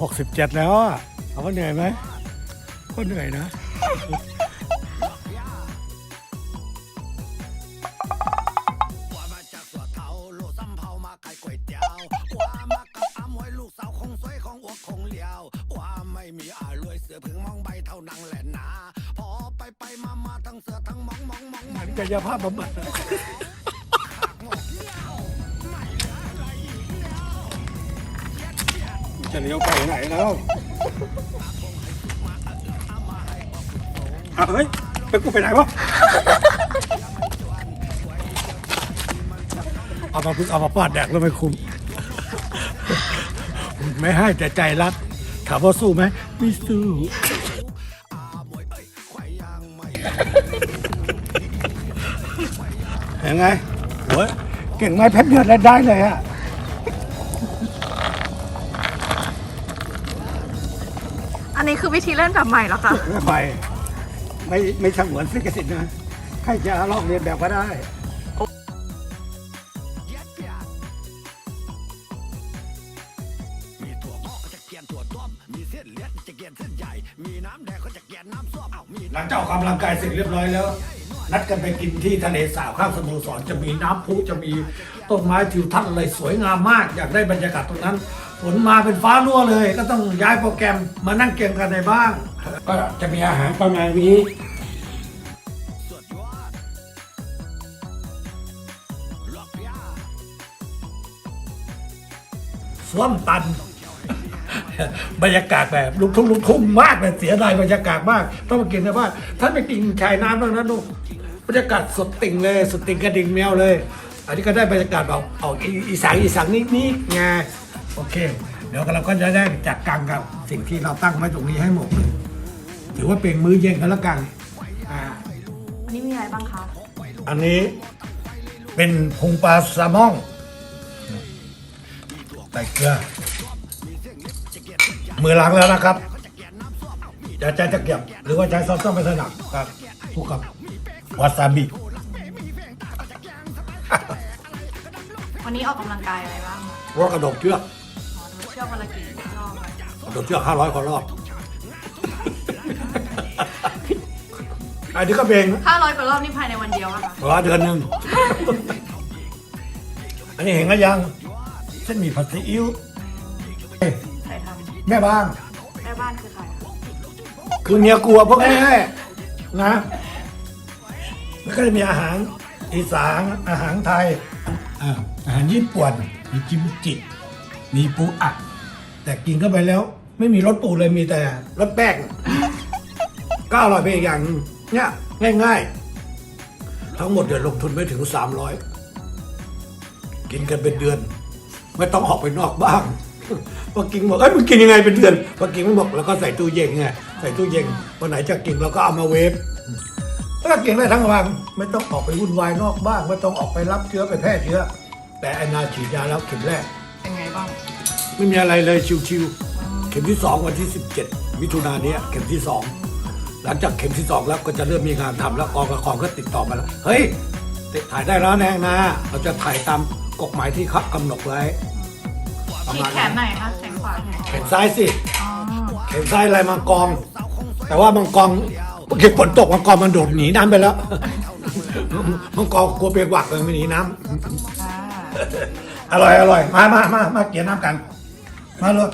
หกสิบเจ็ดแล้วอะเอาว่าเหนื่อยไหมก็เหนื่อยนะเหมือผึ่งมองใบเท่านังแหนะพอไปไปมามาทั้งเสือทั้งมองมองมองมองกายภาพบำบัด จะเลี้ยวไปไหนแล้วอะเฮ้ยไปกูไปไหนวะ เอามาพึ่งเอามาปาดแดกแล้วไม่คุ้ม ไม่ให้แต่ใจรัก ถามว่าสู้ไหมไม่สู้ ยังไงโอ้ยเก่งไหมแป๊บเดียวแล้วได้เลยอะ นนี้คือวิธีเล่นแบบใหม่แล้วค่ะไม่ไปไม่ไม่สงวนสิกสิทธิ์นะใครจะลอกเรียนแบบก็ได้มีถั่วงอกก็จะเกลียนถั่วต้มมีเส้นเลือดจะเกลียนเส้นใหญ่มีน้ำแดงก็จะเกลียนน้ำส้มเอ้ามีหลังจากออกกำลังกายเสร็จเรียบร้อยแล้ว นัดกันไปกินที่ทะเลสาบข้างสโมสรจะมีน้ำพุจะมีต้นไม้ทิวทัศน์อะไรสวยงามมาก อยากได้บรรยากาศตรงนั้น ฝนมาเป็นฟ้ารั่วเลย ก็ต้องย้ายโปรแกรมมานั่งเกมกันในบ้านก็จะมีอาหารประมาณนี้ส้วมตัน บรรยากาศแบบลุกทุ่งลุกทุ่งมากเลยเสียดายบรรยากาศมาก ต้องมากินในบ้านท่านไปกินชายน้ำตรงนั้นดูบรรยากาศสดติ่งเลยสดติ่งกระดิ่งแมวเลย อันนี้ก็ได้บรรยากาศแบบออกอีสานอีสานนิดนิดๆไง โอเค เดี๋ยวเราก็จะได้จัดการกับสิ่งที่เราตั้งไว้ตรงนี้ให้หมดเลยถือว่าเป็นมื้อเย็นกันแล้วกันอ่าวันนี้มีอะไรบ้างคะอันนี้เป็นพุงปลาแซลมอนใส่เกลือมือล้างแล้วนะครับจะใช้ตะเกียบหรือว่าใช้ซอสต้องไปถนัดครับคู่กับวาซาบิวันนี้ออกกำลังกายอะไรบ้างคะว่ากระดกเชือก อ๋อดูเชือกวันละกี่รอบอะกระดกเชือกห้าร้อยกว่ารอบ อันนี้ก็เป็นห้าร้อยกว่ารอบนี่ภายในวันเดียวอะค่ะ ร้อยเดือนหนึ่ง อันนี้เห็นกันยังเส้นหมี่ผัดซีอิ๊วเอ้ยใครทแม่บ้านำแม่บ้านคือใครคะคือเมียกลัวพวกนี้นะแล้วก็จะมีอาหารอีสานอาหารไทยอ่าอาหารญี่ปุ่นมีกิมจิ มีปูอัด แต่กินเข้าไปแล้ว ไม่มีรสปูเลยมีแต่รสแป้งก็อร่อยไปอีกอย่างหนึ่งเนี่ยง่าย ๆ ทั้งหมดเดือนลงทุนไม่ถึงสามร้อยกินกันเป็นเดือน ไม่ต้องออกไปนอกบ้างพอกินบอกเอ้ยมึงกินยังไงเป็นเดือนพอกินไม่บอกแล้วก็ใส่ตู้เย็นไงใส่ตู้เย็นวันไหนจะกินเราก็เอามาเวฟถ้ากินได้ทั้งวันไม่ต้องออกไปวุ่นวายนอกบ้านไม่ต้องออกไปรับเชื้อไปแพร่เชื้อ แต่อนาฉีดยาแล้วเข็มแรก บ้างไม่มีอะไรเลยชิวๆเข็มที่สองวันที่ 17 มิถุนายนเนี้ยเข็มที่สองหลังจากเข็มที่สองแล้วก็จะเริ่มมีงานทำแล้วกองกับกองก็ติดต่อมาแล้วเฮ้ยถ่ายได้แล้วแน่นะเราจะถ่ายตามกฎหมายที่เขากำหนดไว้ประฉีดมาณแขนไหนคะแขนขวาแขนแขนซ้ายสิ อ๋อแขนซ้ายลายมังกรแต่ว่ามังกรเมื่อกี้ฝนตกมังกรมันโดดหนีน้ำไปแล้ว มังกรกลัวเปียกหวักเลยไม่หนีน้ำอ่า อร่อยอร่อยมามามามาเกี่ยน้ำกัน มาเลย